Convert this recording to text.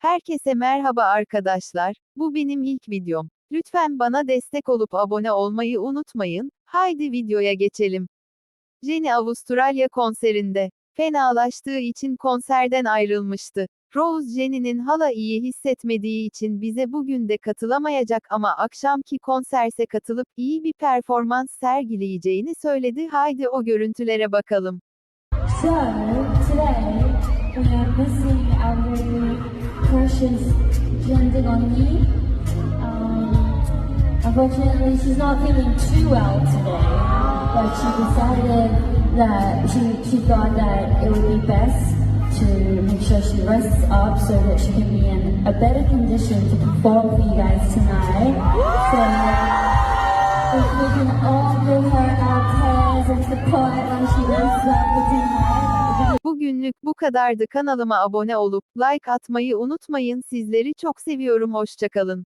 Herkese merhaba arkadaşlar. Bu benim ilk videom. Lütfen bana destek olup abone olmayı unutmayın. Haydi videoya geçelim. Jenny Avustralya konserinde fenalaştığı için konserden ayrılmıştı. Rose Jenny'nin hala iyi hissetmediği için bize bugün de katılamayacak ama akşamki konserse katılıp iyi bir performans sergileyeceğini söyledi. Haydi o görüntülere bakalım. So, today we are missing our precious Jen Delany. Um, unfortunately, she's not feeling too well today, but she decided that she, she thought that it would be best to make sure she rests up so that she can be in a better condition to perform for you guys tonight. So, if we can all give her our prayers and support when she rests up for tonight. Bugünlük bu kadardı. Kanalıma abone olup like atmayı unutmayın. Sizleri çok seviyorum. Hoşçakalın.